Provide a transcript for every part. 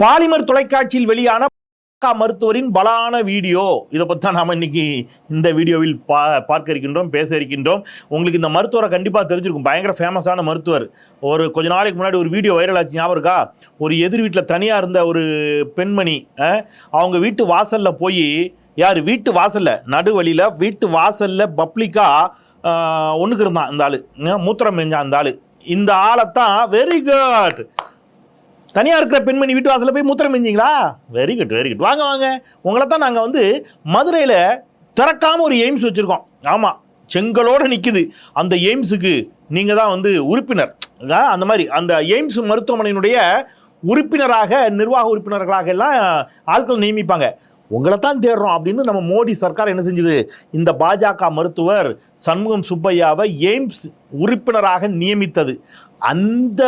Polymer தொலைக்காட்சியில் வெளியான பக்கா மருத்துவரின் பலான வீடியோ. இதை பற்றி தான் நாம் இன்னைக்கு இந்த வீடியோவில் பா பார்க்க இருக்கின்றோம் பேச இருக்கின்றோம். உங்களுக்கு இந்த மருத்துவரை கண்டிப்பாக தெரிஞ்சிருக்கும். பயங்கர ஃபேமஸான மருத்துவர். ஒரு கொஞ்ச நாளைக்கு முன்னாடி ஒரு வீடியோ வைரல் ஆச்சு ஞாபகம் இருக்கா? ஒரு எதிர் வீட்டில் தனியாக இருந்த ஒரு பெண்மணி அவங்க வீட்டு வாசலில் போய் யார் வீட்டு வாசலில் நடுவழியில் வீட்டு வாசலில் பப்ளிக்காக ஒன்றுக்கு இருந்தான் இந்த ஆள். மூத்திரம் மெஞ்சான் அந்த ஆள். இந்த ஆளைத்தான் வெரி குட் தனியாக இருக்கிற பெண்மணி வீட்டு வாசலில் போய் மூத்திரம் மிஞ்சிங்களா? வெரி குட் வெரி குட் வாங்க வாங்க. உங்களை தான் நாங்கள் வந்து மதுரையில் திறக்காமல் ஒரு எய்ம்ஸ் வச்சுருக்கோம். ஆமாம் செங்கலோடு நிற்குது அந்த எய்ம்ஸுக்கு நீங்கள் தான் வந்து உறுப்பினர். அந்த மாதிரி. அந்த எய்ம்ஸ் மருத்துவமனையினுடைய உறுப்பினராக நிர்வாக உறுப்பினர்களாக எல்லாம் ஆட்கள் நியமிப்பாங்க. உங்களை தான் தேடுறோம் அப்படின்னு நம்ம மோடி சர்க்கார் என்ன செஞ்சது? இந்த பாஜக மருத்துவர் சண்முகம் சுப்பையாவை எய்ம்ஸ் உறுப்பினராக நியமித்தது. அந்த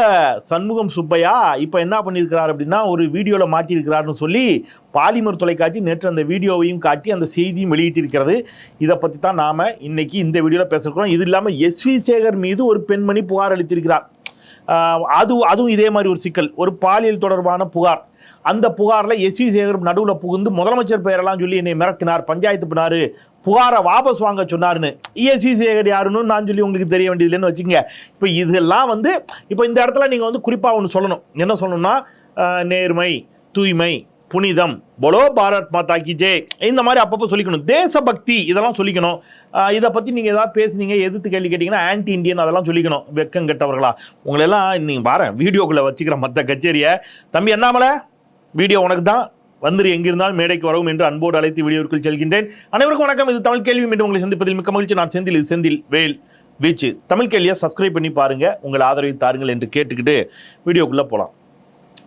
சண்முகம் சுப்பையா இப்போ என்ன பண்ணியிருக்கிறார் அப்படின்னா ஒரு வீடியோவில் மாட்டியிருக்கிறாருன்னு சொல்லி பாலிமர் தொலைக்காட்சி நேற்று அந்த வீடியோவையும் காட்டி அந்த செய்தியும் வெளியிட்டிருக்கிறது. இதை பற்றி தான் நாம் இன்றைக்கி இந்த வீடியோவில் பேசிருக்கிறோம். இது இல்லாமல் எஸ்வி சேகர் மீது ஒரு பெண்மணி புகார் அளித்திருக்கிறார். அது அதுவும் இதே மாதிரி ஒரு சிக்கல். ஒரு பாலியல் தொடர்பான புகார். அந்த புகாரில் எஸ்வி சேகர் நடுவில் புகுந்து முதலமைச்சர் பெயரெல்லாம் சொல்லி என்னை மிரட்டினார். பஞ்சாயத்து பண்ணார் புகாரை வாபஸ் வாங்க சொன்னாருன்னு. எஸ்வி சேகர் யாருன்னு நான் சொல்லி உங்களுக்கு தெரிய வேண்டியதில்லைன்னு வச்சுக்கோங்க. இப்போ இதெல்லாம் வந்து இப்போ இந்த இடத்துல நீங்கள் வந்து குறிப்பாக ஒன்று சொல்லணும். என்ன சொல்லணும்னா நேர்மை தூய்மை புனிதம் பொலோ பாரத் மாதா கி ஜெய் இந்த மாதிரி அப்பப்போ சொல்லிக்கணும். தேசபக்தி இதெல்லாம் சொல்லிக்கணும். இதை பற்றி நீங்கள் ஏதாவது பேசுனீங்க எதிர்த்து கேள்வி கேட்டிங்கன்னா ஆன்டி இண்டியன் அதெல்லாம் சொல்லிக்கணும். வெக்கம் கெட்டவர்களா. உங்களெல்லாம் நீங்கள் பாரு வீடியோக்குள்ளே வச்சுக்கிற மற்ற கச்சேரியை. தம்பி என்னாமலை? வீடியோ உனக்கு தான் வந்திரு எங்கிருந்தால் மேடைக்கு வரவும் என்று அன்போடு அழைத்து வீடியோவுக்குள் செல்கின்றேன். அனைவருக்கும் வணக்கம். இது தமிழ் கேள்வி மீண்டும் உங்களை சந்திப்பதில் மிக்க மகிழ்ச்சி. நான் செந்தில் இது செந்தில் வேல் வீச்சு. தமிழ் கேள்வியை சப்ஸ்கிரைப் பண்ணி பாருங்கள் உங்கள் ஆதரவை தாருங்கள் என்று கேட்டுக்கிட்டு வீடியோக்குள்ளே போகலாம்.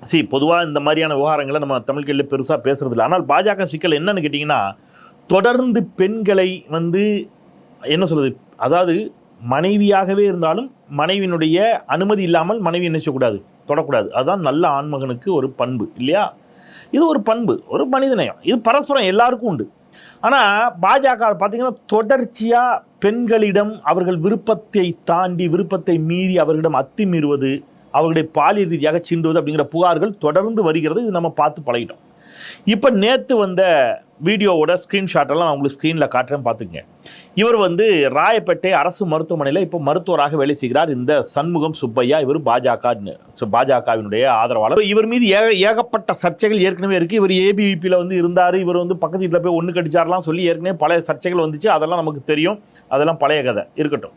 சி பொதுவாக இந்த மாதிரியான விவகாரங்களை நம்ம தமிழ் கேள்வியில் பெருசாக பேசுறதில்ல ஆனால் பாஜக சிக்கல் என்னன்னு கேட்டிங்கன்னா தொடர்ந்து பெண்களை வந்து என்ன சொல்கிறது அதாவது மனைவியாகவே இருந்தாலும் மனைவியினுடைய அனுமதி இல்லாமல் மனைவி என்ன செய்யக்கூடாது? தொடக்கூடாது. அதுதான் நல்ல ஆண்மகனுக்கு ஒரு பண்பு இல்லையா? இது ஒரு பண்பு ஒரு மனிதநேயம். இது பரஸ்பரம் எல்லாருக்கும் உண்டு. ஆனால் பாஜக பார்த்திங்கன்னா தொடர்ச்சியாக பெண்களிடம் அவர்கள் விருப்பத்தை தாண்டி விருப்பத்தை மீறி அவர்களிடம் அத்துமீறுவது அவர்களுடைய பாலியல் ரீதியாக சீண்டுவது அப்படிங்கிற புகார்கள் தொடர்ந்து வருகிறது. இது நம்ம பார்த்து பழகிட்டோம். இப்போ நேற்று வந்த வீடியோவோட ஸ்க்ரீன்ஷாட்டெல்லாம் நான் உங்களுக்கு ஸ்க்ரீனில் காட்டுறேன் பார்த்துக்கங்க. இவர் வந்து ராயப்பேட்டை அரசு மருத்துவமனையில் இப்போ மருத்துவராக வேலை செய்கிறார். இந்த சண்முகம் சுப்பையா இவர் பாஜக பாஜகவினுடைய ஆதரவாளர். இவர் மீது ஏக ஏகப்பட்ட சர்ச்சைகள் ஏற்கனவே இருக்குது இவர் ஏபிவிபியில் வந்து இருந்தார். இவர் வந்து பக்கத்து வீட்டில் போய் ஒன்று கடிச்சார்லாம் சொல்லி ஏற்கனவே பழைய சர்ச்சைகள் வந்துச்சு. அதெல்லாம் நமக்கு தெரியும். அதெல்லாம் பழைய கதை இருக்கட்டும்.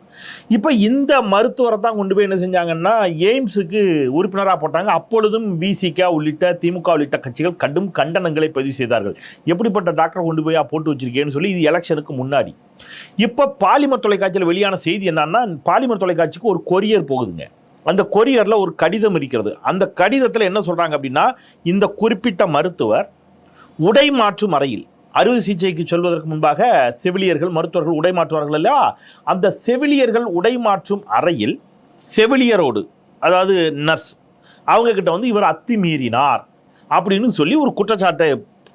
இப்போ இந்த மருத்துவரை தான் கொண்டு போய் என்ன செஞ்சாங்கன்னா எய்ம்ஸுக்கு உறுப்பினராக போட்டாங்க. அப்பொழுதும் விசிகா உள்ளிட்ட திமுக உள்ளிட்ட கட்சிகள் கடும் கண்டனங்களை பதிவு செய்தார்கள். எப்படிப்பட்ட டாக்டரை கொண்டு போய் போட்டு வச்சிருக்கேன்னு சொல்லி இது எலெக்ஷனுக்கு முன்னாடி. இப்போ பாலிமர் தொலைக்காட்சியில் வெளியான செய்தி என்னன்னா பாலிமர் தொலைக்காட்சிக்கு ஒரு கொரியர் போகுதுங்க. அந்த கொரியரில் ஒரு கடிதம் இருக்கிறது. அந்த கடிதத்தில் என்ன சொல்கிறாங்க அப்படின்னா இந்த குறிப்பிட்ட மருத்துவர் உடை மாற்றும் அறையில் அறுவை சிகிச்சைக்கு சொல்வதற்கு முன்பாக செவிலியர்கள் மருத்துவர்கள் உடை மாற்றுவார்கள் இல்லையா? அந்த செவிலியர்கள் உடை மாற்றும் அறையில் செவிலியரோடு அதாவது நர்ஸ் அவங்கக்கிட்ட வந்து இவர் அத்துமீறினார் அப்படின்னு சொல்லி ஒரு குற்றச்சாட்டை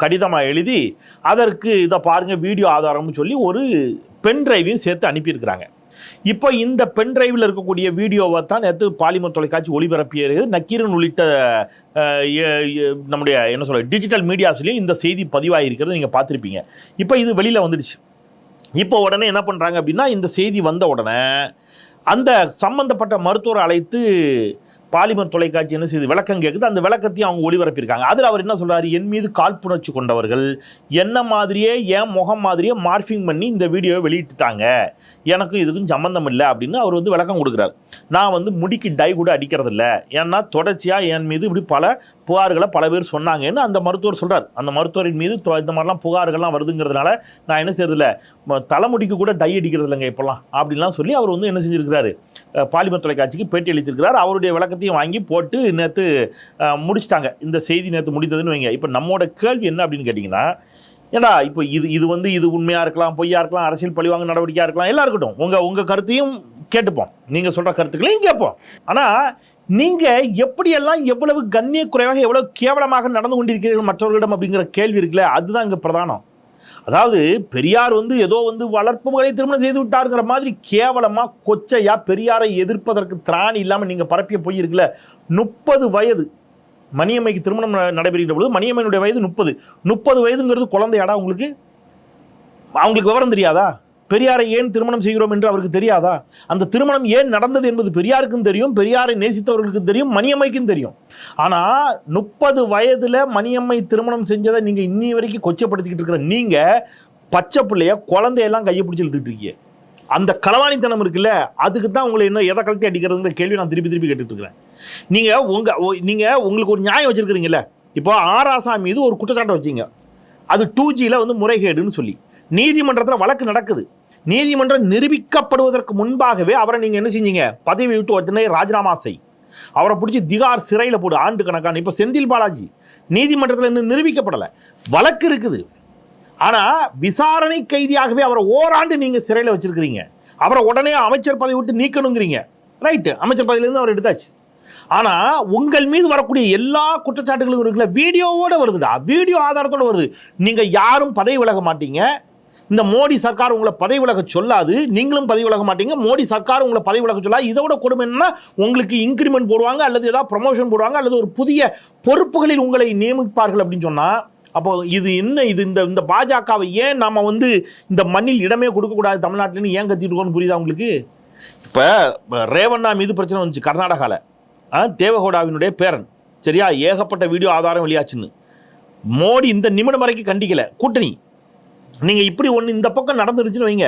கடிதமாக எழுதி அதற்கு இதை பாருங்கள் வீடியோ ஆதாரம்னு சொல்லி ஒரு பென் டிரைவையும் சேர்த்து அனுப்பியிருக்கிறாங்க. இப்போ இந்த பென் டிரைவில் இருக்கக்கூடிய வீடியோவை தான் நேற்று பாலிமர் தொலைக்காட்சி ஒளிபரப்பியது. நக்கீரன் உள்ளிட்ட நம்முடைய என்ன சொல்ல டிஜிட்டல் மீடியாஸ்லேயும் இந்த செய்தி பதிவாகிருக்கிறது நீங்கள் பார்த்துருப்பீங்க. இப்போ இது வெளியில் வந்துடுச்சு. இப்போ உடனே என்ன பண்ணுறாங்க அப்படின்னா இந்த செய்தி வந்த உடனே அந்த சம்பந்தப்பட்ட மருத்துவரை அழைத்து பாலிமர் தொலைக்காட்சி என்ன செய்து விளக்கம் கேட்குது அந்த விளக்கத்தையும் அவங்க ஒளிபரப்பியிருக்காங்க. அதில் அவர் என்ன சொல்கிறார் என் மீது காழ்ப்புணர்ச்சி கொண்டவர்கள் என்ன மாதிரியே என் முகம் மாதிரியே மார்ஃபிங் பண்ணி இந்த வீடியோவை வெளியிட்டுட்டாங்க. எனக்கும் இதுக்கும் சம்மந்தம் இல்லை அப்படின்னு அவர் வந்து விளக்கம் கொடுக்குறாரு. நான் வந்து முடிக்கு டை கூட அடிக்கிறதில்ல. ஏன்னா தொடர்ச்சியாக என் மீது இப்படி பல புகார்களை பல பேர் சொன்னாங்கன்னு அந்த மருத்துவர் சொல்கிறார் அந்த மருத்துவரின் மீது இந்த மாதிரிலாம் புகார்கள்லாம் வருதுங்கிறதுனால நான் என்ன செய்யறதில்ல தலைமுடிக்கு கூட டை அடிக்கிறது இல்லைங்க இப்போல்லாம் அப்படின்லாம் சொல்லி அவர் வந்து என்ன செஞ்சுருக்கிறாரு. பாலிமர் தொலைக்காட்சிக்கு பேட்டி அளித்திருக்கிறார். அவருடைய விளக்கத்தையும் வாங்கி போட்டு நேற்று முடிச்சிட்டாங்க. இந்த செய்தி நேற்று முடிந்ததுன்னு வைங்க. இப்போ நம்மோட கேள்வி என்ன அப்படின்னு கேட்டிங்கன்னா ஏடா இப்போ இது இது வந்து இது உண்மையாக இருக்கலாம் பொய்யா இருக்கலாம் அரசியல் பழிவாங்க நடவடிக்கையாக இருக்கலாம் எல்லாம் இருக்கட்டும் உங்கள் உங்கள் கருத்தையும் கேட்டுப்போம். நீங்கள் சொல்கிற கருத்துக்களையும் கேட்போம். ஆனால் நீங்கள் எப்படியெல்லாம் எவ்வளவு கண்ணிய குறைவாக எவ்வளவு கேவலமாக நடந்து கொண்டிருக்கிறீர்கள் மற்றவர்களிடம் அப்படிங்கிற கேள்வி இருக்குல்ல அதுதான் இங்கே பிரதானம். அதாவது பெரியார் வந்து ஏதோ வந்து வளர்ப்பு மகளை திருமணம் செய்து விட்டாருங்கிற மாதிரி கேவலமாக கொச்சையா பெரியாரை எதிர்ப்பதற்கு திராணி இல்லாமல் நீங்கள் பரப்பிய போயிருக்குல்ல முப்பது வயது. மணியம்மைக்கு திருமணம் நடைபெறுகிற பொழுது மணியம்மையினுடைய வயது முப்பது. முப்பது வயதுங்கிறது குழந்தையாடா உங்களுக்கு? அவங்களுக்கு விவரம் தெரியாதா? பெரியாரை ஏன் திருமணம் செய்கிறோம் என்று அவருக்கு தெரியாதா? அந்த திருமணம் ஏன் நடந்தது என்பது பெரியாருக்கும் தெரியும் பெரியாரை நேசித்தவர்களுக்கும் தெரியும் மணியம்மைக்கும் தெரியும். ஆனால் முப்பது வயதில் மணியம்மை திருமணம் செஞ்சதை நீங்கள் இன்னி வரைக்கும் கொச்சப்படுத்திக்கிட்டு இருக்கிற நீங்கள் பச்சை பிள்ளைய குழந்தையெல்லாம் கையை பிடிச்சி இழுத்துட்டு இருக்கீங்க. அந்த களவாணித்தனம் இருக்குல்ல அதுக்கு தான் உங்களை இன்னும் எதை கழட்டி அடிக்கிறதுங்கிற கேள்வி நான் திருப்பி திருப்பி கேட்டுட்ருக்கிறேன் நீங்கள் உங்கள் நீங்கள் ஓ- உங்களுக்கு ஒரு நியாயம் வச்சிருக்கிறீங்கல்ல? இப்போ ஆராசா மீது ஒரு குற்றச்சாட்டை வச்சீங்க. அது டூ ஜியில் வந்து முறைகேடுன்னு சொல்லி. நீதிமன்றத்தில் வழக்கு நடக்குது. நீதிமன்றம் நிரூபிக்கப்படுவதற்கு முன்பாகவே அவரை நீங்கள் என்ன செஞ்சீங்க? பதவி விட்டு உடனே ராஜினாமா செய். அவரை பிடிச்சி திகார் சிறையில் போடு ஆண்டு கணக்கான. இப்போ செந்தில் பாலாஜி நீதிமன்றத்தில் இன்னும் நிரூபிக்கப்படலை. வழக்கு இருக்குது. ஆனால் விசாரணை கைதியாகவே அவரை ஓராண்டு நீங்கள் சிறையில் வச்சிருக்கிறீங்க. அவரை உடனே அமைச்சர் பதவி விட்டு நீக்கணுங்கிறீங்க. ரைட்டு அமைச்சர் பதவியிலேருந்து அவர் எடுத்தாச்சு. ஆனால் உங்கள் மீது வரக்கூடிய எல்லா குற்றச்சாட்டுகளும் இருக்குல்ல வீடியோவோட வருதுடா. வீடியோ ஆதாரத்தோட வருது. நீங்கள் யாரும் பதவி விலக மாட்டீங்க. இந்த மோடி சர்க்கார் உங்களை பதவி விலக சொல்லாது. நீங்களும் பதவி விலக மாட்டீங்க. மோடி சர்க்கார் உங்களை பதவி விலக சொல்லாது இதோட கொடுமை என்னன்னா உங்களுக்கு இன்க்ரிமெண்ட் போடுவாங்க அல்லது ஏதாவது ப்ரொமோஷன் போடுவாங்க அல்லது ஒரு புதிய பொறுப்புகளில் உங்களை நியமிப்பார்கள் அப்படின்னு சொன்னால் அப்போ இது என்ன? இது இந்த இந்த பாஜகவை ஏன் நாம் வந்து இந்த மண்ணில் இடமே கொடுக்கக்கூடாது தமிழ்நாட்டில்னு ஏன் கத்திட்டு இருக்கோம்னு புரியுதா உங்களுக்கு? இப்போ ரேவண்ணா மீது பிரச்சனை வந்துச்சு கர்நாடகாவில் தேவகோடாவினுடைய பேரன். சரியா? ஏகப்பட்ட வீடியோ ஆதாரம் வெளியாச்சுன்னு. மோடி இந்த நிமிடம் வரைக்கும் கண்டிக்கல. கூட்டணி. நீங்கள் இப்படி ஒன்று இந்த பக்கம் நடந்துருச்சுன்னு வைங்க.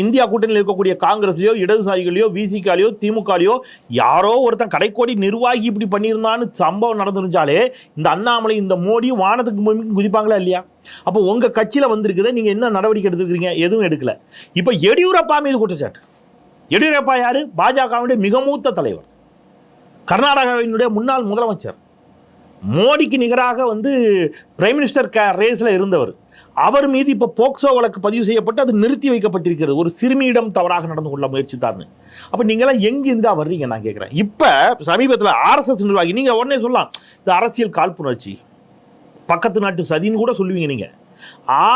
இந்தியா கூட்டணியில் இருக்கக்கூடிய காங்கிரஸ்லையோ இடதுசாரிகளையோ விசிகாலையோ திமுகலையோ யாரோ ஒருத்தன் கடைக்கோடி நிர்வாகி இப்படி பண்ணியிருந்தான்னு சம்பவம் நடந்துருந்தாலே இந்த அண்ணாமலை இந்த மோடி வானத்துக்கு பூமிக்கு குதிப்பாங்களா இல்லையா? அப்போ உங்கள் கட்சியில் வந்திருக்குதே நீங்கள் என்ன நடவடிக்கை எடுத்துருக்கீங்க எதுவும் எடுக்கல. இப்போ எடியூரப்பா மீது குற்றச்சாட்டு. எடியூரப்பா யாரு? பாஜகவினுடைய மிக மூத்த தலைவர். கர்நாடகாவினுடைய முன்னாள் முதலமைச்சர். மோடிக்கு நிகராக வந்து பிரைம் மினிஸ்டர் க ரேஸில் இருந்தவர். அவர் மீது இப்போ போக்சோ வழக்கு பதிவு செய்யப்பட்டு அது நிறுத்தி வைக்கப்பட்டிருக்கிறது. ஒரு சிறுமியிடம் தவறாக நடந்து கொள்ள முயற்சித்தார்னு அப்போ நீங்களாம் எங்கேருந்துடா வர்றீங்க? நான் கேட்குறேன். இப்போ சமீபத்தில் ஆர்எஸ்எஸ் நிர்வாகி நீங்கள் உடனே சொல்லலாம். இது அரசியல் காழ்ப்புணர்ச்சி. பக்கத்து நாட்டு சதின்னு கூட சொல்லுவீங்க நீங்கள்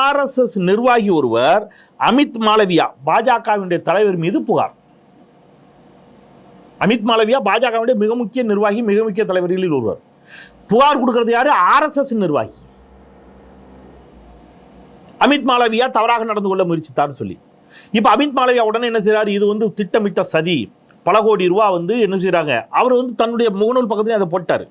ஆர்எஸ்எஸ் நிர்வாகி ஒருவர் அமித் மாளவியா பாஜகவினுடைய தலைவர் மீது புகார். அமித் மாளவியா பாஜகவினுடைய மிக முக்கிய நிர்வாகி மிக முக்கிய தலைவர்களில் ஒருவர். புகார் கொடுக்கறது யார்? ஆர்எஸ்எஸ் நிர்வாகி. அமித் மாளவியா தவறாக நடந்து கொள்ள முயற்சித்தார்னு சொல்லி. இப்போ அமித் மாளவியா உடனே என்ன செய்கிறார் இது வந்து திட்டமிட்ட சதி. பல கோடி ரூபா வந்து என்ன செய்கிறாங்க அவர் வந்து தன்னுடைய முகநூல் பக்கத்துலேயும் அதை போட்டார்.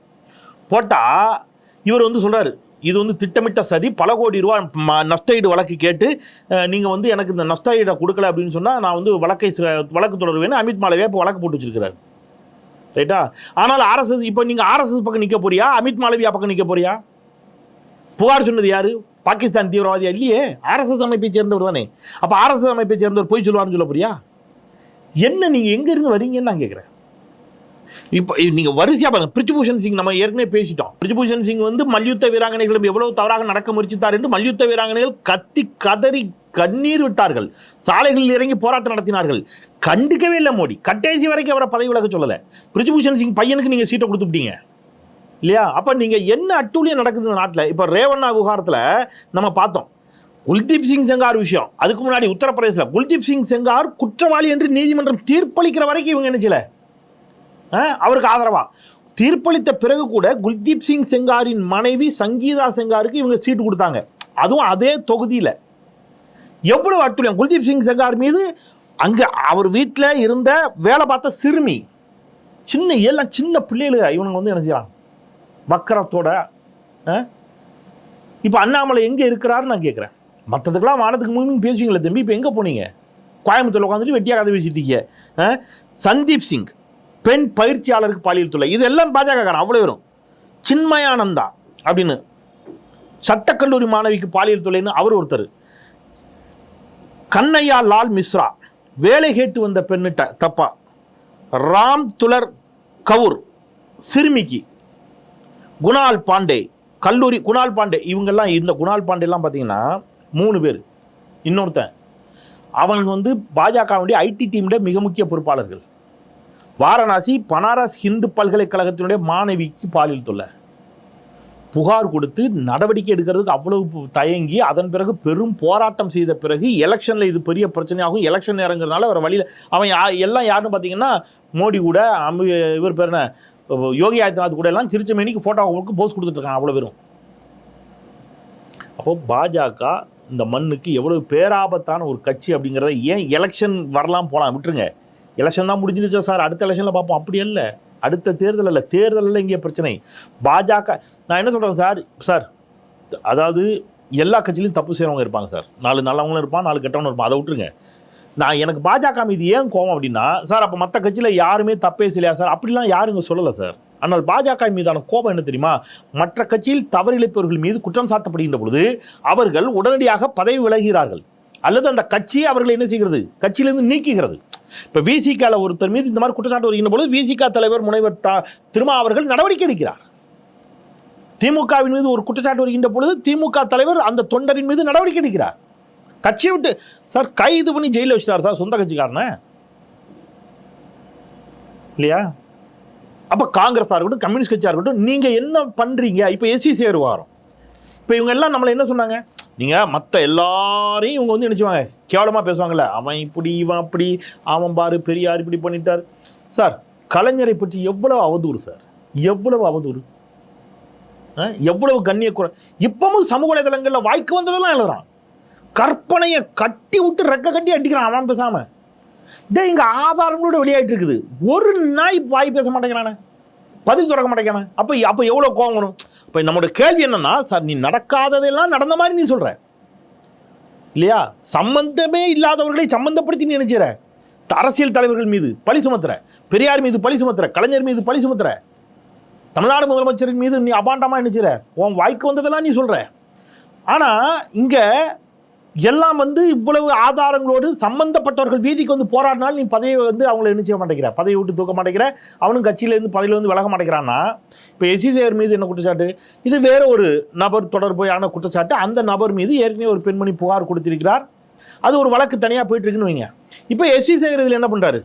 போட்டால் இவர் வந்து சொல்கிறார் இது வந்து திட்டமிட்ட சதி. பல கோடி ரூபா ம- நஷ்டஈடு வழக்கு கேட்டு நீங்கள் வந்து எனக்கு இந்த நஷ்டஈடை கொடுக்கல அப்படின்னு சொன்னால் நான் வந்து வழக்கை ச- வழக்கு தொடருவேன்னு அமித் மாளவியா இப்போ வழக்கு போட்டு வச்சிருக்கிறார். ரைட்டா? ஆனால் ஆர்எஸ்எஸ் இப்போ நீங்கள் ஆர்எஸ்எஸ் பக்கம் நிற்க போறியா? அமித் மாளவியா பக்கம் நிற்க போறியா? புகார் சொன்னது யாரு? பாகிஸ்தான் தீவிரவாதியா இல்லையே? ஆர்எஸ்எஸ் அமைப்பை சேர்ந்தவர் தானே. அப்போ ஆர்எஸ்எஸ் அமைப்பை சேர்ந்தவர் போய் சொல்லுவார்னு சொல்ல போறியா? என்ன நீங்கள் எங்கேருந்து வரீங்கன்னு நான் கேட்குறேன் இப்போ நீங்கள் வரிசையாக பாருங்க. பிரிஜ்பூஷன் சிங் நம்ம ஏற்கனவே பேசிட்டோம். பிரிஜ்பூஷன் சிங் வந்து மல்யுத்த வீராங்கனைகளும் எவ்வளவு தவறாக நடக்க முயற்சித்தார் என்று மல்யுத்த வீராங்கனைகள் கத்தி கதறி கண்ணீர் விட்டார்கள். சாலைகளில் இறங்கி போராட்டம் நடத்தினார்கள். கண்டுக்கவே இல்லை மோடி. கட்டேசி வரைக்கும் அவரை பதவி விலக சொல்லலை. பிரிஜ்பூஷன் சிங் பையனுக்கு நீங்கள் சீட்டை கொடுத்துட்டீங்க இல்லையா? அப்போ நீங்கள் என்ன அட்டூழியம் நடக்குது இந்த நாட்டில்? இப்போ ரேவண்ணா விவகாரத்தில் நம்ம பார்த்தோம். குல்தீப் சிங் செங்கார் விஷயம். அதுக்கு முன்னாடி உத்தரப்பிரதேசில் குல்தீப் சிங் செங்கார் குற்றவாளி என்று நீதிமன்றம் தீர்ப்பளிக்கிற வரைக்கும் இவங்க என்ன ஆ, அவருக்கு ஆதரவா? தீர்ப்பளித்த பிறகு கூட குல்தீப் சிங் செங்காரின் மனைவி சங்கீதா செங்காருக்கு இவங்க சீட்டு கொடுத்தாங்க. அதுவும் அதே தொகுதியில். எவ்வளவு அட்டுழியம்? குல்தீப் சிங் செங்கார் மீது அங்கே அவர் வீட்டில் இருந்த வேலை பார்த்த சிறுமி. சின்ன எல்லாம் சின்ன பிள்ளைகளுக்கு இவனுங்க வந்து என்ன செய்யறாங்க? வக்கரத்தோட இப்போ அண்ணாமலை எங்கே இருக்கிறாருன்னு நான் கேட்குறேன் மற்றதுக்கெல்லாம் வானத்துக்கு முன்னு பேசுவீங்களே தம்பி இப்போ எங்கே போனீங்க? கோயம்புத்தூர் உட்காந்துட்டு வெட்டியாக கதை பேசிட்டு இருக்கீங்க. ஆ? சந்தீப் சிங் பெண் பயிற்சியாளருக்கு பாலியல் தொல்லை. இது எல்லாம் பாஜகக்காரன் அவ்வளோ வரும் சின்மயானந்தா அப்படின்னு. சட்டக்கல்லூரி மாணவிக்கு பாலியல் தொல்லைன்னு அவர் ஒருத்தர். கண்ணையா லால் மிஸ்ரா வேலை கேட்டு வந்த பெண்ணிட்ட தப்பா. ராம் துலர் கவுர் சிறுமிக்கு. குணால் பாண்டே கல்லூரி குணால் பாண்டே இவங்கெல்லாம் இந்த குணால் பாண்டேலாம் பார்த்தீங்கன்னா மூணு பேர். இன்னொருத்தன். அவன் வந்து பாஜகவுடைய ஐடி டீமுடைய மிக முக்கிய பொறுப்பாளர்கள். வாரணாசி பனாரஸ் ஹிந்து பல்கலைக்கழகத்தினுடைய மாணவிக்கு பாலியல் தொல்லை. புகார் கொடுத்து நடவடிக்கை எடுக்கிறதுக்கு அவ்வளவு தயங்கி அதன் பிறகு பெரும் போராட்டம் செய்த பிறகு எலெக்ஷனில் இது பெரிய பிரச்சனையாகும். எலெக்ஷன் இறங்குறதுனால அவர் வழியில் அவன் யா எல்லாம் யாருன்னு பார்த்தீங்கன்னா மோடி கூட அமி இவர் பேர் என்ன? யோகி ஆதித்யநாத் கூட எல்லாம் சிரிச்சமேனிக்கு ஃபோட்டோவுக்கு போஸ் கொடுத்துட்ருக்காங்க அவ்வளோ பேரும். அப்போ பாஜக இந்த மண்ணுக்கு எவ்வளவு பேராபத்தான ஒரு கட்சி அப்படிங்கிறத ஏன் எலெக்ஷன் வரலாம் போகலாம் விட்டுருங்க. எலெக்ஷன் தான் முடிஞ்சிருச்சா சார்? அடுத்த எலெக்ஷனில் பார்ப்போம். அப்படி அல்ல. அடுத்த தேர்தல் அல்ல. தேர்தலில் இங்கே பிரச்சனை. பாஜக நான் என்ன சொல்கிறேன் சார்? சார் அதாவது எல்லா கட்சியிலையும் தப்பு செய்கிறவங்க இருப்பாங்க சார். நாலு நல்லவங்களும் இருப்பான் நாலு கெட்டவனும் இருப்பான். அதை விட்டுருங்க. நான் எனக்கு பாஜக மீது ஏன் கோவம் அப்படின்னா சார் அப்போ மற்ற கட்சியில் யாருமே தப்பே செய்யலையா சார்? அப்படிலாம் யாரும் இங்கே சொல்லலை சார். ஆனால் பாஜக மீதான கோபம் என்ன தெரியுமா? மற்ற கட்சியில் தவறிழைப்பவர்கள் மீது குற்றம் சாட்டப்படுகின்ற பொழுது அவர்கள் உடனடியாக பதவி விலகிறார்கள் அல்லது அந்த கட்சி அவர்களை என்ன செய்கிறது? கட்சியிலிருந்து நீக்குகிறது. இப்போ விசிகால ஒருத்தர் மீது இந்த மாதிரி குற்றச்சாட்டு வருகின்ற பொழுது விசிகா தலைவர் முனைவர் தா திருமா அவர்கள் நடவடிக்கை எடுக்கிறார். திமுகவின் மீது ஒரு குற்றச்சாட்டு வருகின்ற பொழுது திமுக தலைவர் அந்த தொண்டரின் மீது நடவடிக்கை எடுக்கிறார். கட்சியை விட்டு சார் கைது பண்ணி ஜெயிலில் வச்சுட்டார் சார் சொந்த கட்சிக்காரன. இல்லையா? அப்போ காங்கிரஸாக இருக்கட்டும் கம்யூனிஸ்ட் கட்சியாக இருக்கட்டும் நீங்கள் என்ன பண்ணுறீங்க இப்போ எஸ்சி சேர் வாரம் இப்போ இவங்க எல்லாம் நம்மளை என்ன சொன்னாங்க? நீங்கள் மற்ற எல்லாரையும் இவங்க வந்து நினச்சிவாங்க. கேவலமாக பேசுவாங்கல்ல. அவன் இப்படி இவன் அப்படி அவன் பாரு பெரியார் இப்படி பண்ணிட்டார். சார் கலைஞரை பற்றி எவ்வளவு அவதூறு சார்? எவ்வளவு அவதூறு? ஆ, எவ்வளவு கண்ணியக்குறை? இப்பவும் சமூக வலைதளங்களில் வாய்க்கு வந்ததெல்லாம் எழுதுறான். கற்பனையை கட்டி விட்டு ரெக்க கட்டி அடிக்கிறான் அவன் பேசாம. டேய் இங்கே ஆதாரங்களோட வெளியாயிட்டு இருக்குது. ஒரு நாய் வாய் பேச மாட்டேங்கிறானே. பதில் திறக்க மாட்டேங்கிறானே. அப்போ அப்போ எவ்வளோ கோவம் வரும்? இப்போ நம்மளோட கேள்வி என்னென்னா சார் நீ நடக்காததெல்லாம் நடந்த மாதிரி நீ சொல்கிற இல்லையா? சம்பந்தமே இல்லாதவர்களை சம்பந்தப்படுத்தி நீ நினைச்சிற அரசியல் தலைவர்கள் மீது பழி சுமத்துற. பெரியார் மீது பழி சுமத்துற. கலைஞர் மீது பழி சுமத்துற. தமிழ்நாடு முதலமைச்சரின் மீது நீ அபாண்டமாக நினைச்சிற உன் வாய்க்கு வந்ததெல்லாம் நீ சொல்கிற ஆனால் இங்கே எல்லாம் வந்து இவ்வளவு ஆதாரங்களோடு சம்பந்தப்பட்டவர்கள் வீதிக்கு வந்து போராடினால் நீ பதவியை வந்து அவங்கள என்ன செய்ய மாட்டேங்கிற? பதவியை விட்டு தூக்க மாட்டேங்கிற? அவனும் கட்சியிலேருந்து பதவியிலேருந்து விலக மாட்டேங்கிறான்னா? இப்போ எஸ்சி சேகர் மீது என்ன குற்றச்சாட்டு? இது வேற ஒரு நபர் தொடர்புயான குற்றச்சாட்டு. அந்த நபர் மீது ஏற்கனவே ஒரு பெண்மணி புகார் கொடுத்திருக்கிறார். அது ஒரு வழக்கு தனியாக போயிட்டு இருக்குன்னு வைங்க. இப்போ எஸ்சி சேகர் இதில் என்ன பண்ணுறாரு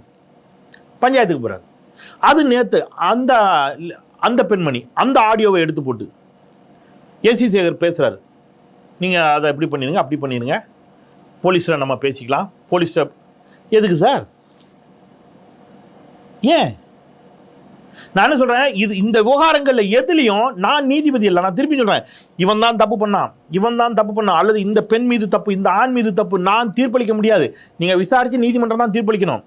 பஞ்சாயத்துக்கு போகிறாரு அது நேற்று அந்த அந்த பெண்மணி அந்த ஆடியோவை எடுத்து போட்டு ஏசி சேகர் பேசுகிறாரு நீங்கள் அதை எப்படி பண்ணிடுங்க அப்படி பண்ணிடுங்க. போலீஸில் நம்ம பேசிக்கலாம். போலீஸில் எதுக்கு சார்? ஏன்? நான் என்ன சொல்கிறேன் இது இந்த விவகாரங்களில் எதுலேயும் நான் நீதிபதி இல்லை நான் திருப்பி சொல்கிறேன் இவன் தான் தப்பு பண்ணான் இவன் தான் தப்பு பண்ணான் அல்லது இந்த பெண் மீது தப்பு இந்த ஆண் மீது தப்பு நான் தீர்ப்பளிக்க முடியாது. நீங்கள் விசாரித்து நீதிமன்றம் தான் தீர்ப்பளிக்கணும்.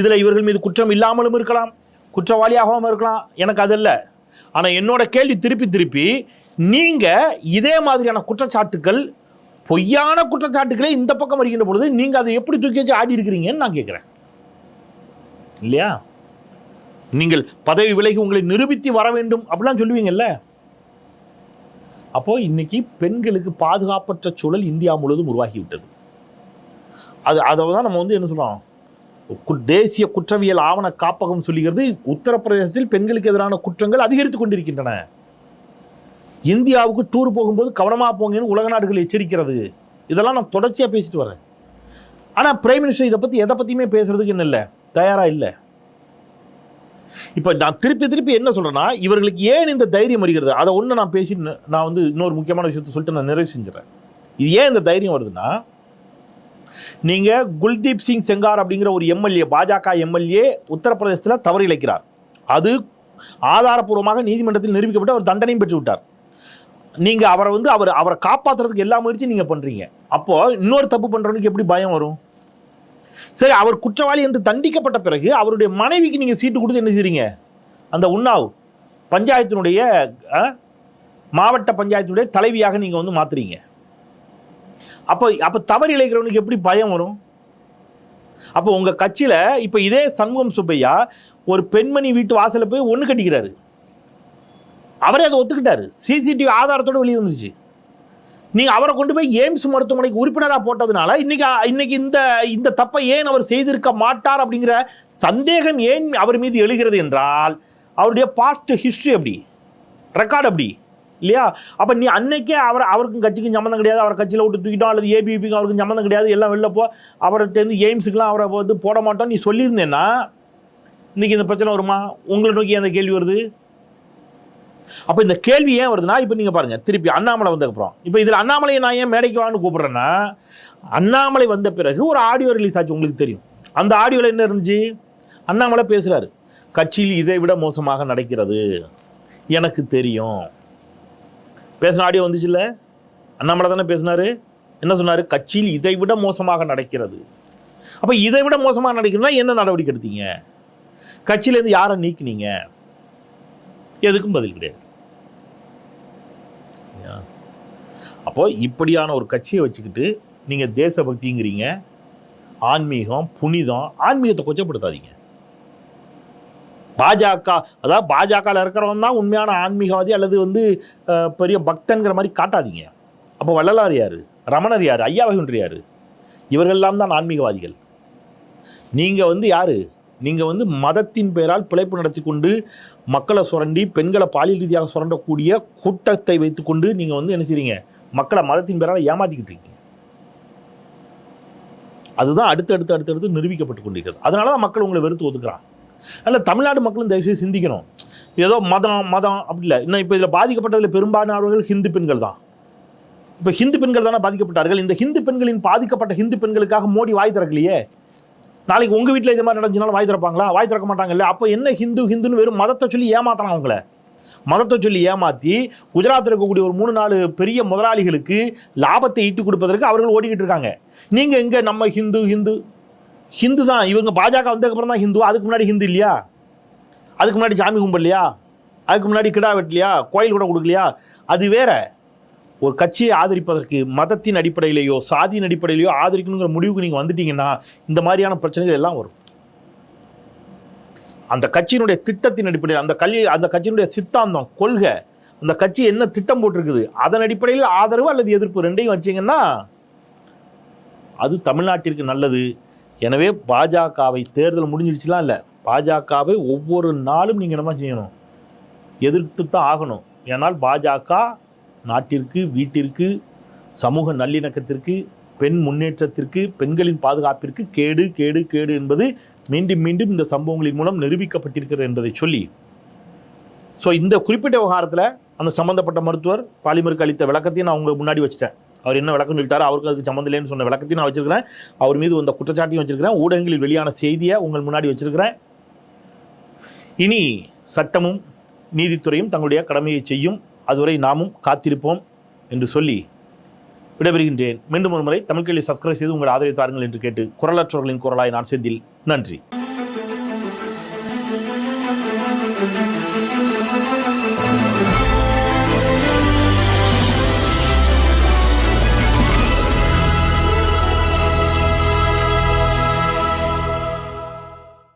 இதில் இவர்கள் மீது குற்றம் இல்லாமலும் இருக்கலாம் குற்றவாளியாகவும் இருக்கலாம் எனக்கு அது இல்லை. ஆனால் என்னோட கேள்வி திருப்பி திருப்பி நீங்கள் இதே மாதிரியான குற்றச்சாட்டுக்கள் பொய்யான குற்றச்சாட்டுகளே இந்த பக்கம் வருகின்ற பொழுது நீங்கள் அதை எப்படி தூக்கி வச்சு ஆடி இருக்கிறீங்கன்னு நான் கேட்குறேன். இல்லையா? நீங்கள் பதவி விலகி உங்களை நிரூபித்து வர வேண்டும் அப்படிலாம் சொல்லுவீங்கல்ல? அப்போது இன்றைக்கி பெண்களுக்கு பாதுகாப்பற்ற சூழல் இந்தியா முழுவதும் உருவாகிவிட்டது. அது அதை தான் நம்ம வந்து என்ன சொல்கிறோம் தேசிய குற்றவியல் ஆவண காப்பகம் சொல்லுகிறது. உத்தரப்பிரதேசத்தில் பெண்களுக்கு எதிரான குற்றங்கள் அதிகரித்து கொண்டிருக்கின்றன. இந்தியாவுக்கு டூர் போகும்போது கவனமாக போங்கன்னு உலக நாடுகள் எச்சரிக்கிறது. இதெல்லாம் நான் தொடர்ச்சியாக பேசிட்டு வரேன். ஆனால் பிரைம் மினிஸ்டர் இதை பற்றி எதை பற்றியுமே பேசுறதுக்கு என்ன இல்லை. தயாராக இல்லை. இப்போ நான் திருப்பி திருப்பி என்ன சொல்கிறேன்னா இவர்களுக்கு ஏன் இந்த தைரியம் வருகிறது? அதை ஒன்று நான் பேசி நான் வந்து இன்னொரு முக்கியமான விஷயத்தை சொல்லிட்டு நான் நிறைவு செஞ்சுறேன். இது ஏன் இந்த தைரியம் வருதுன்னா நீங்கள் குல்தீப் சிங் செங்கார் அப்படிங்கிற ஒரு எம்எல்ஏ பாஜக எம்எல்ஏ உத்தரப்பிரதேசத்தில் தவறு இழைக்கிறார் அது ஆதாரப்பூர்வமாக நீதிமன்றத்தில் நிரூபிக்கப்பட்டு அவர் தண்டனையும் பெற்று விட்டார் நீங்கள் அவரை வந்து அவர் அவரை காப்பாற்றுறதுக்கு எல்லா முயற்சியும் நீங்கள் பண்ணுறீங்க அப்போது இன்னொரு தப்பு பண்ணுறவனுக்கு எப்படி பயம் வரும்? சரி அவர் குற்றவாளி என்று தண்டிக்கப்பட்ட பிறகு அவருடைய மனைவிக்கு நீங்கள் சீட்டு கொடுத்து என்ன செய்கிறீங்க அந்த உண்ணாவ் பஞ்சாயத்தினுடைய மாவட்ட பஞ்சாயத்தினுடைய தலைவியாக நீங்கள் வந்து மாற்றுறீங்க அப்போ அப்போ தவறு இழைக்கிறவனுக்கு எப்படி பயம் வரும்? அப்போ உங்கள் கட்சியில் இப்போ இதே சண்முகம் சுப்பையா ஒரு பெண்மணி வீட்டு வாசலில் போய் ஒன்று கட்டிக்கிறாரு. அவரே அதை ஒத்துக்கிட்டாரு. சிசிடிவி ஆதாரத்தோடு வெளியே வந்துருச்சு. நீங்கள் அவரை கொண்டு போய் எய்ம்ஸ் மருத்துவமனைக்கு உறுப்பினராக போட்டதுனால இன்னைக்கு இன்னைக்கு இந்த இந்த தப்பை ஏன் அவர் செய்திருக்க மாட்டார் அப்படிங்கிற சந்தேகம் ஏன் அவர் மீது எழுகிறது என்றால் அவருடைய பாஸ்ட் ஹிஸ்ட்ரி அப்படி ரெக்கார்டு அப்படி இல்லையா? அப்போ நீ அன்னைக்கே அவர் அவருக்கும் கட்சிக்கும் சம்மந்தம் கிடையாது. அவர் கட்சியில் விட்டு தூக்கிட்டோம் அல்லது ஏபிபிக்கும் அவருக்கும் சம்மந்தம் கிடையாது. எல்லாம் வெளில போ அவர்கிட்ட எய்ம்ஸுக்கெலாம் அவரை வந்து போட மாட்டோம் நீ சொல்லியிருந்தேன்னா இன்றைக்கி இந்த பிரச்சனை வருமா? உங்களை நோக்கி அந்த கேள்வி வருது? அப்போ இந்த கேள்வி ஏன் வருதுன்னா இப்போ நீங்கள் பாருங்கள் திருப்பி அண்ணாமலை வந்ததுக்கப்புறம். இப்போ இதில் அண்ணாமலையை நான் ஏன் மேடைக்கு வான்னு கூப்பிட்றேன்னா அண்ணாமலை வந்த பிறகு ஒரு ஆடியோ ரிலீஸ் ஆச்சு உங்களுக்கு தெரியும். அந்த ஆடியோவில் என்ன இருந்துச்சு? அண்ணாமலை பேசுகிறாரு கட்சியில் இதை விட மோசமாக நடக்கிறது. எனக்கு தெரியும். பேசின ஆடியோ வந்துச்சுல்ல? அண்ணாமலை தானே பேசினார். என்ன சொன்னார்? கட்சியில் இதை விட மோசமாக நடக்கிறது. அப்போ இதை விட மோசமாக நடக்கிறதுனா என்ன நடவடிக்கை எடுத்தீங்க? கட்சியிலேருந்து யாரை நீக்கினீங்க? எதுக்கும் பதில் கிடையாது சரியா? அப்போது இப்படியான ஒரு கட்சியை வச்சுக்கிட்டு நீங்கள் தேசபக்திங்கிறீங்க ஆன்மீகம் புனிதம் ஆன்மீகத்தை கொச்சப்படுத்தாதீங்க. பாஜக அதாவது பாஜகவில் இருக்கிறவன் தான் உண்மையான ஆன்மீகவாதி அல்லது வந்து பெரிய பக்தன்கிற மாதிரி காட்டாதீங்க. அப்போ வள்ளலார் யார்? ரமணர் யார்? ஐயாவகன்ற யார்? இவர்கள்லாம் தான் ஆன்மீகவாதிகள். நீங்கள் வந்து யார்? நீங்கள் வந்து மதத்தின் பெயரால் பிழைப்பு நடத்தி கொண்டு மக்களை சுரண்டி பெண்களை பாலியல் ரீதியாக சுரண்டக்கூடிய கூட்டத்தை வைத்துக்கொண்டு நீங்கள் வந்து என்ன செய்றீங்க? மக்களை மதத்தின் பேரால் ஏமாத்திக்கிட்டு இருக்கீங்க. அதுதான் அடுத்து அடுத்து அடுத்து அடுத்து நிரூபிக்கப்பட்டு கொண்டிருக்கிறது. அதனால தான் மக்கள் உங்களை வெறுத்து ஒதுக்குறான் அதில் தமிழ்நாடு மக்களும் தயவுசெய்து சிந்திக்கணும். ஏதோ மதம் மதம் அப்படி இல்லை. இன்னும் இப்போ இதில் பாதிக்கப்பட்டதில் பெரும்பாலானவர்கள் ஹிந்து பெண்கள் தான். இப்போ ஹிந்து பெண்கள் தானே பாதிக்கப்பட்டார்கள். இந்த ஹிந்து பெண்களின் பாதிக்கப்பட்ட ஹிந்து பெண்களுக்காக மோடி வாய் திறக்கலையே? நாளைக்கு உங்கள் வீட்டில் இது மாதிரி நடந்துச்சுனாலும் வாய் திறப்பாங்களா? வாய் திறக்க மாட்டாங்கல்ல அப்போ என்ன ஹிந்து ஹிந்துன்னு வெறும் மதத்தை சொல்லி ஏமாத்தலாம் அவங்கள? மதத்தை சொல்லி ஏமாற்றி குஜராத்தில் இருக்கக்கூடிய ஒரு மூணு நாலு பெரிய முதலாளிகளுக்கு லாபத்தை ஈட்டு கொடுப்பதற்கு அவர்கள் ஓடிக்கிட்டு இருக்காங்க. நீங்கள் எங்கே நம்ம ஹிந்து ஹிந்து ஹிந்து தான். இவங்க பாஜக வந்ததுக்கப்புறம் தான் ஹிந்து. அதுக்கு முன்னாடி ஹிந்து இல்லையா? அதுக்கு முன்னாடி சாமி கும்பிடலையா அதுக்கு முன்னாடி கிடா வெட்டலையா கோயில் கூட கொடுக்கலையா? அது வேற. ஒரு கட்சியை ஆதரிப்பதற்கு மதத்தின் அடிப்படையிலேயோ சாதியின் அடிப்படையிலேயோ ஆதரிக்கணுங்கிற முடிவுக்கு நீங்கள் வந்துட்டீங்கன்னா இந்த மாதிரியான பிரச்சனைகள் எல்லாம் வரும். அந்த கட்சியினுடைய திட்டத்தின் அடிப்படையில் அந்த கல்வி அந்த கட்சியினுடைய சித்தாந்தம் கொள்கை அந்த கட்சி என்ன திட்டம் போட்டிருக்குது அதன் அடிப்படையில் ஆதரவு அல்லது எதிர்ப்பு ரெண்டையும் வச்சீங்கன்னா அது தமிழ்நாட்டிற்கு நல்லது. எனவே பாஜகவை தேர்தல் முடிஞ்சிருச்சுலாம் இல்லை. பாஜகவை ஒவ்வொரு நாளும் நீங்கள் என்னமா செய்யணும்? எதிர்த்து தான் ஆகணும். ஏன்னால் பாஜக நாட்டிற்கு வீட்டிற்கு சமூக நல்லிணக்கத்திற்கு பெண் முன்னேற்றத்திற்கு பெண்களின் பாதுகாப்பிற்கு கேடு கேடு கேடு என்பது மீண்டும் மீண்டும் இந்த சம்பவங்களின் மூலம் நிரூபிக்கப்பட்டிருக்கிறது என்பதை சொல்லி. ஸோ இந்த குறிப்பிட்ட விவகாரத்தில் அந்த சம்பந்தப்பட்ட மருத்துவர் பாலிமருக்கு அளித்த விளக்கத்தையும் நான் உங்களுக்கு முன்னாடி வச்சுட்டேன். அவர் என்ன விளக்கம் சொல்லிட்டாரோ அவருக்கு அதுக்கு சம்மந்தம் இல்லைன்னு சொன்ன விளக்கத்தையும் நான் வச்சிருக்கிறேன். அவர் மீது வந்த குற்றச்சாட்டையும் வச்சிருக்கிறேன். ஊடகங்களில் வெளியான செய்தியை உங்கள் முன்னாடி வச்சிருக்கிறேன். இனி சட்டமும் நீதித்துறையும் தங்களுடைய கடமையை செய்யும். அதுவரை நாமும் காத்திருப்போம் என்று சொல்லி விடைபெறுகின்றேன். மீண்டும் ஒரு முறை தமிழ்கேள்வி சப்ஸ்கிரைப் செய்து உங்கள் ஆதரவை தாருங்கள் என்று கேட்டு குரலற்றவர்களின் குரலாய் நான் செந்தில். நன்றி.